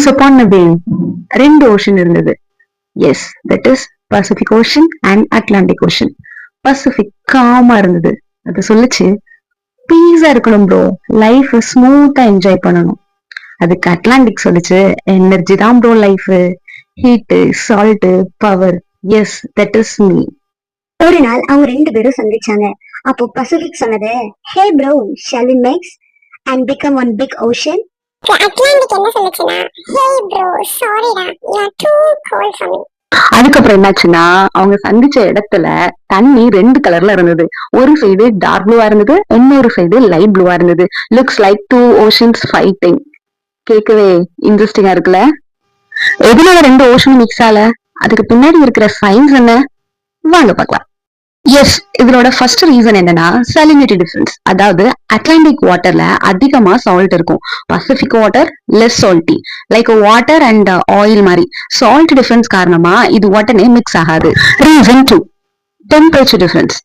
Once upon a ரெண்டு ocean இருந்தது. Yes that is Pacific Ocean and Atlantic Ocean Pacific gamma இருந்தது. அது சொல்லுச்சு பீஸா இருக்கணும் ப்ரோ லைஃப் ஸ்மூத்தா என்ஜாய் பண்ணணும். அதுக்கு அட்லாண்டிக் சொல்லுச்சு எனர்ஜி தான் bro life heat salt power yes that is me ஒரு நாள் அவங்க ரெண்டு பேரும் சந்திச்சாங்க. அப்போ பசிபிக் சொன்னது hey bro shall mix and become one big ocean Atlantic என்ன சொல்லுச்சுன்னா ஹே ப்ரோ சாரிடா you are too cold for me அதுக்கப்புறம் என்னாச்சுன்னா அவங்க சந்திச்ச இடத்துல தண்ணி ரெண்டு கலர்ல இருந்தது. ஒரு சைடு டார்க் ப்ளூவா இருந்தது இன்னொரு சைடு லைட் ப்ளூவா இருந்தது. Looks like two oceans fighting கேட்கவே இன்ட்ரெஸ்டிங்கா இருக்குல்ல? எதனால ரெண்டு ஓஷன் மிக்ஸ் ஆல? அதுக்கு பின்னாடி இருக்கிற சயின்ஸ் என்ன? வாங்க பார்க்கலாம். எஸ் இதனோட ஃபர்ஸ்ட் ரீசன் என்னன்னா சலினிட்டி டிஃபரன்ஸ் அதாவது அட்லாண்டிக் வாட்டர்ல அதிகமா சால்ட் இருக்கும். Pacific water less salty like water and oil மாதிரி. சால்ட் டிஃபரன்ஸ் காரணமா இது உடனே மிக்ஸ் ஆகாது. Reason two temperature difference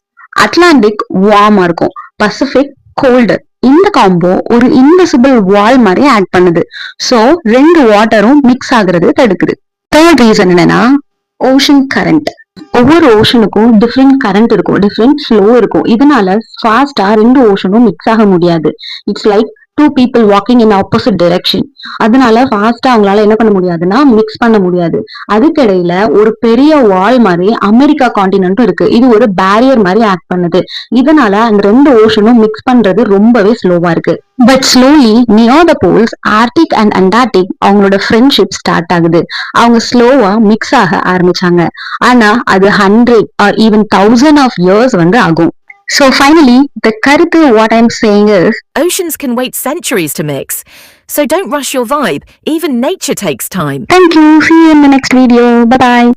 Atlantic வார்மா இருக்கும். பசிபிக் கோல்டு இந்த காம்போ ஒரு இன்விசிபிள் வால் மாதிரி ஆட் பண்ணுது. சோ ரெண்டு வாட்டரும் மிக்ஸ் ஆகுறது தடுக்குது. தேர்ட் ரீசன் என்னன்னா ஓஷன் கரண்ட் ஒவ்வொரு ஓஷனுக்கும் டிஃப்ரெண்ட் கரண்ட் இருக்கும் டிஃப்ரெண்ட் ஸ்லோ இருக்கும். இதனால ஃபாஸ்டா ரெண்டு ஓஷனும் மிக்ஸ் ஆக முடியாது. It's like two people walking in opposite direction அதனால ஃபாஸ்டா அவங்களால என்ன பண்ண முடியாதுன்னா மிக்ஸ் பண்ண முடியாது. அதுக்கிடையில ஒரு பெரிய வால் மாதிரி அமெரிக்கா காண்டினென்ட்டும் இருக்கு. இது ஒரு பேரியர் மாதிரி ஆக்ட் பண்ணுது. இதனால அந்த ரெண்டு ஓஷனும் மிக்ஸ் பண்றது ரொம்பவே ஸ்லோவா இருக்கு. But slowly near the poles Arctic and Antarctic அவங்களோட ஃப்ரெண்ட்ஷிப் ஸ்டார்ட் ஆகுது. அவங்க ஸ்லோவா மிக்ஸ் ஆக ஆரம்பிச்சாங்க. ஆனா அது hundred or even thousand of years வந்து ஆகும். So finally, the karuthu, what I'm saying is oceans can wait centuries to mix. So don't rush your vibe. Even nature takes time. Thank you. See you in the next video. Bye bye.